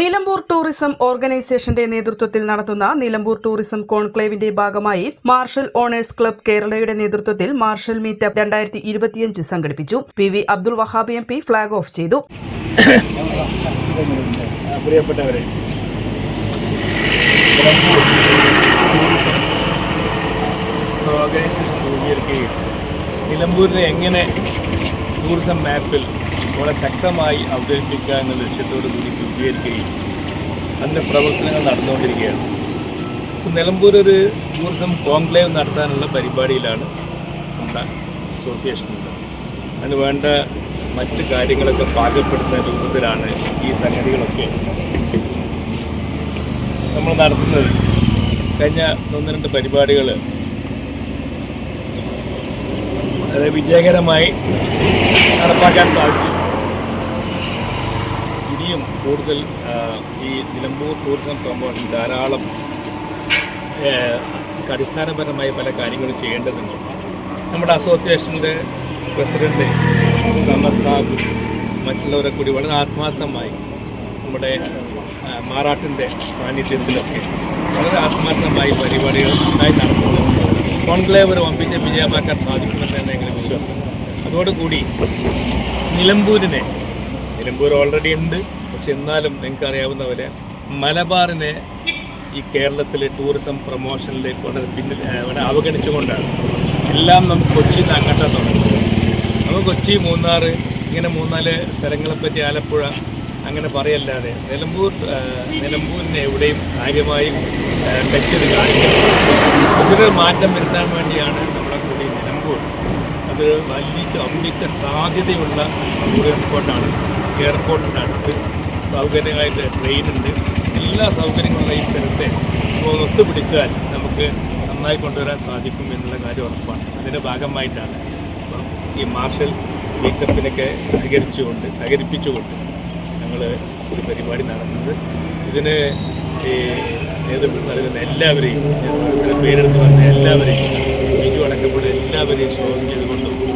Nilambur tourism ഓർഗനൈസേഷന്റെ നേതൃത്വത്തിൽ നടത്തുന്ന നിലമ്പൂർ ടൂറിസം കോൺക്ലേവിന്റെ ഭാഗമായി മാർഷൽ ഓണേഴ്സ് ക്ലബ് കേരളയുടെ നേതൃത്വത്തിൽ മാർഷൽ മീറ്റപ്പ് രണ്ടായിരത്തി ഇരുപത്തിയഞ്ച് സംഘടിപ്പിച്ചു. P V Abdul Wahab M P flag off ചെയ്തു. പ്രിയപ്പെട്ടവരെ നിലമ്പൂരിനെ എങ്ങനെ ടൂറിസം മാപ്പിൽ വളരെ ശക്തമായി അവതരിപ്പിക്കുക എന്ന ലക്ഷ്യത്തോടു കൂടി രൂപീകരിക്കുകയും അതിന്റെ പ്രവർത്തനങ്ങൾ നടന്നുകൊണ്ടിരിക്കുകയാണ്. നിലമ്പൂർ ഒരു ടൂറിസം കോൺക്ലേവ് നടത്താനുള്ള പരിപാടിയിലാണ് നമ്മുടെ ഉണ്ട് അതിന് വേണ്ട മറ്റ് കാര്യങ്ങളൊക്കെ പാകപ്പെടുന്ന രൂപത്തിലാണ് ഈ സംഗതികളൊക്കെ നമ്മൾ നടത്തുന്നത്. കഴിഞ്ഞ ഒന്ന് രണ്ട് പരിപാടികൾ വിജയകരമായി നടപ്പാക്കാൻ സാധിച്ചു. ഇനിയും കൂടുതൽ ഈ നിലമ്പൂർ ടൂറിസം പ്രമോഷൻ ധാരാളം അടിസ്ഥാനപരമായ പല കാര്യങ്ങളും ചെയ്യേണ്ടതുണ്ട്. നമ്മുടെ അസോസിയേഷന്റെ പ്രസിഡന്റ് സമദ് സാബ് മറ്റുള്ളവരെ കൂടി വളരെ ആത്മാർത്ഥമായി നമ്മുടെ മാറാട്ടിന്റെ സാന്നിധ്യത്തിലൊക്കെ വളരെ ആത്മാർത്ഥമായി പരിപാടികൾ നന്നായി നടത്തുന്നത് കോൺക്ലേവ് ഒരു വമ്പിച്ച വിജയമാക്കാൻ സാധിക്കുമെന്നാണ് ഞങ്ങളുടെ വിശ്വാസം. അതോടുകൂടി നിലമ്പൂരിനെ നിലമ്പൂർ ഓൾറെഡി ഉണ്ട്. എന്നാലും നിങ്ങൾക്ക് അറിയാവുന്ന പോലെ മലബാറിനെ ഈ കേരളത്തിലെ ടൂറിസം പ്രൊമോഷനിലേക്ക് വളരെ പിന്നിൽ ഇവിടെ അവഗണിച്ചുകൊണ്ടാണ്. എല്ലാം നമുക്ക് കൊച്ചിയിൽ നിന്ന് അങ്ങോട്ടാണ് തുടങ്ങുന്നത് നമുക്ക് കൊച്ചി മൂന്നാർ ഇങ്ങനെ മൂന്നാൽ സ്ഥലങ്ങളെപ്പറ്റി ആലപ്പുഴ അങ്ങനെ പറയല്ലാതെ നിലമ്പൂർ നിലമ്പൂരിനെ എവിടെയും കാര്യമായും ടച്ച് കാണിക്കുന്നത് ഇതിനൊരു മാറ്റം വരുത്താൻ വേണ്ടിയാണ് നമ്മുടെ കൂടി നിലമ്പൂർ. അത് വലിയ അമ്പിച്ച സാധ്യതയുള്ള ടൂറിസം സ്പോട്ടാണ്. എയർപോർട്ടിന്റെ അടുത്ത് സൗകര്യമായിട്ട് ട്രെയിനുണ്ട് എല്ലാ സൗകര്യങ്ങളുള്ള ഈ സ്ഥലത്തെ ഒത്തുപിടിച്ചാൽ നമുക്ക് നന്നായി കൊണ്ടുവരാൻ സാധിക്കും എന്നുള്ള കാര്യം ഉറപ്പാണ്. അതിന്റെ ഭാഗമായിട്ടാണ് ഈ മാർഷൽ മീറ്റപ്പിനൊക്കെ സഹകരിച്ചുകൊണ്ട് സഹകരിപ്പിച്ചുകൊണ്ട് ഞങ്ങൾ ഒരു പരിപാടി നടത്തുന്നത്. ഇതിന് ഈ നേതൃത്വം നൽകുന്ന എല്ലാവരെയും പേരെടുത്ത് പറഞ്ഞ എല്ലാവരെയും ബിജു അടക്കപ്പെട്ട എല്ലാവരെയും സ്വാഗതം ചെയ്തുകൊണ്ടും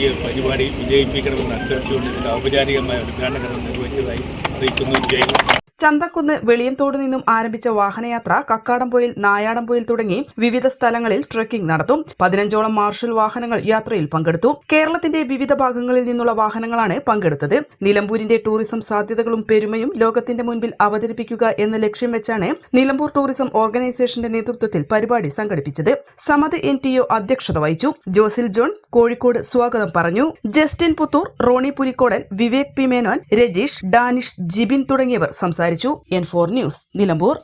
ഈ പരിപാടി വിജയിപ്പിക്കണമെന്ന് അഭ്യർത്ഥിച്ചുകൊണ്ട് ഇതിന്റെ ഔപചാരികമായ ഉദ്ഘാടനം നിർവഹിച്ചതായി അറിയിക്കുന്നു. ജയ് ചന്തക്കുന്ന് വെളിയന്തോട് നിന്നും ആരംഭിച്ച വാഹനയാത്ര കക്കാടംപൊയിൽ നായാടംപൊയിൽ തുടങ്ങി വിവിധ സ്ഥലങ്ങളിൽ ട്രക്കിംഗ് നടത്തും. പതിനഞ്ചോളം മാർഷൽ വാഹനങ്ങൾ യാത്രയിൽ പങ്കെടുത്തു. കേരളത്തിന്റെ വിവിധ ഭാഗങ്ങളിൽ നിന്നുള്ള വാഹനങ്ങളാണ് പങ്കെടുത്തത്. നിലമ്പൂരിന്റെ ടൂറിസം സാധ്യതകളും പെരുമയും ലോകത്തിന്റെ മുൻപിൽ അവതരിപ്പിക്കുക എന്ന ലക്ഷ്യം വെച്ചാണ് നിലമ്പൂർ ടൂറിസം ഓർഗനൈസേഷന്റെ നേതൃത്വത്തിൽ പരിപാടി സംഘടിപ്പിച്ചത്. സമത് എൻ ടി ഒ അധ്യക്ഷത വഹിച്ചു. ജോസിൽ ജോൺ കോഴിക്കോട് സ്വാഗതം പറഞ്ഞു. ജസ്റ്റിൻ പുത്തൂർ റോണി പുലിക്കോടൻ വിവേക് പി മേനോൻ രജീഷ് ഡാനിഷ് ജിബിൻ തുടങ്ങിയവർ സംസാരിച്ചു. N four news Nilambur.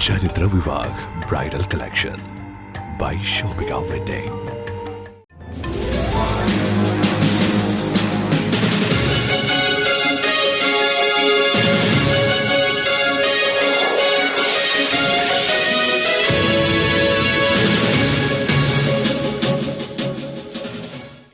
ചരിത്ര Vivah bridal collection. by Shopee Alfred Day.